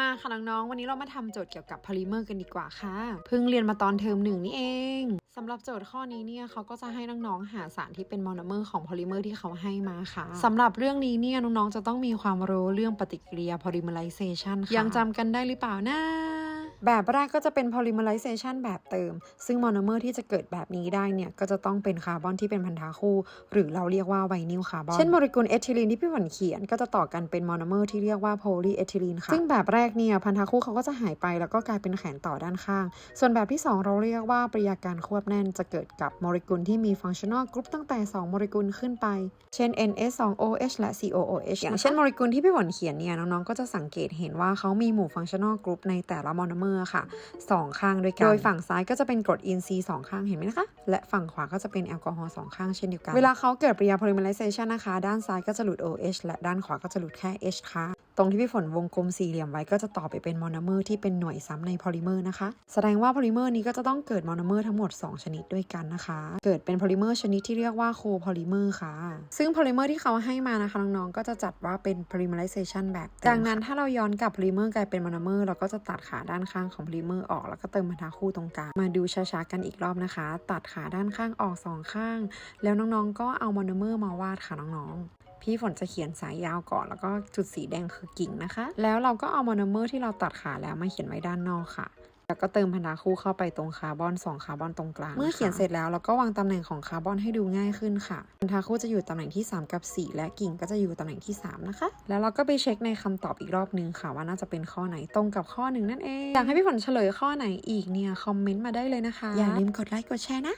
มาค่ะน้องๆ วันนี้เรามาทำโจทย์เกี่ยวกับพอลิเมอร์กันดีกว่าค่ะ เพิ่งเรียนมาตอนเทอมหนึ่งนี่เองสำหรับโจทย์ข้อนี้เนี่ยเขาก็จะให้น้องๆ หาสารที่เป็นโมโนเมอร์ของพอลิเมอร์ที่เขาให้มาค่ะสำหรับเรื่องนี้เนี่ยน้องๆ จะต้องมีความรู้เรื่องปฏิกิริยาพอลิเมอไรเซชันค่ะ ยังจำกันได้หรือเปล่านะ แบบแรกก็จะเป็น polymerization แบบเติม ซึ่งโมโนเมอร์ที่จะเกิดแบบนี้ได้เนี่ย ก็จะต้องเป็นคาร์บอนที่เป็นพันธะคู่ หรือเราเรียกว่าไวนิลคาร์บอน เช่นโมเลกุลเอทิลีนที่พี่หวันเขียน ก็จะต่อกันเป็นโมโนเมอร์ที่เรียกว่าโพลีเอทิลีนค่ะ ซึ่งแบบแรกเนี่ยพันธะคู่เขาก็จะหายไปแล้วก็กลายเป็นแขนต่อด้านข้าง ส่วนแบบที่ 2 เราเรียกว่าปริยาการควบแน่นจะเกิดกับโมเลกุลที่มีฟังชั่นอลกรุ๊ปตั้งแต่ 2 โมเลกุลขึ้นไป เช่น NS2OH และ COOH อย่างเช่นโมเลกุลที่พี่หวันเขียนเนี่ยน้องๆก็จะสังเกตเห็นว่าเขามีหมู่ฟังชั่นอลกรุ๊ปในแต่ละโมโนเมอร์ค่ะสองข้างด้วยกันโดยฝั่งซ้ายก็จะเป็นกรดอินทรีย์สองข้างเห็นไหมนะคะและฝั่งขวาก็จะเป็นแอลกอฮอล์สองข้างเช่นเดียวกัน เวลาเขาเกิดปฏิกิริยา polymerization นะคะ ด้านซ้ายก็จะหลุด OH และด้านขวาก็จะหลุดแค่ H ค่ะ ตรงที่พี่ฝนวงกลมสี่เหลี่ยมไว้ก็จะต่อไปเป็นโมโนเมอร์ที่เป็นหน่วยซ้ำในพอลิเมอร์นะคะ แสดงว่าพอลิเมอร์นี้ก็จะต้องเกิดโมโนเมอร์ทั้งหมด 2 ชนิดด้วยกันนะคะ เกิดเป็นพอลิเมอร์ชนิดที่เรียกว่าโคพอลิเมอร์ค่ะ ซึ่งพอลิเมอร์ที่เขาให้มานะคะน้องๆก็จะจัดว่าเป็น polymerization แบบเต็มดังนั้นถ้าเราย้อนกลับพอลิเมอร์กลายเป็นโมโนเมอร์เราก็จะตัดขาด้านข้างของพอลิเมอร์ออกแล้วก็เติมพันธะคู่ตรงกลางมาดูช้าๆกันอีกรอบนะคะ ตัดขาด้านข้างออกสองข้าง แล้วน้องๆก็เอาโมโนเมอร์มาวาดค่ะน้องๆ พี่ฝนจะเขียนสายยาวก่อนแล้วก็จุดสีแดงคือกิ่งนะคะ แล้วเราก็เอาโมโนเมอร์ที่เราตัดขาแล้วมาเขียนไว้ด้านนอกค่ะแล้วก็เติมพันธะคู่เข้าไปตรงคาร์บอน2คาร์บอนตรงกลาง เมื่อเขียนเสร็จแล้วเราก็วางตำแหน่งของคาร์บอนให้ดูง่ายขึ้นค่ะ พันธะคู่จะอยู่ตำแหน่งที่ 3 กับ 4 และกิ่งก็จะอยู่ตำแหน่งที่ 3 นะคะ แล้วเราก็ไปเช็คในคำตอบอีกรอบนึงค่ะ ว่าน่าจะเป็นข้อไหนตรงกับข้อหนึ่งนั่นเอง อยากให้พี่ฝนเฉลยข้อไหนอีกเนี่ยคอมเมนต์มาได้เลยนะคะ อย่าลืมกดไลค์กดแชร์นะ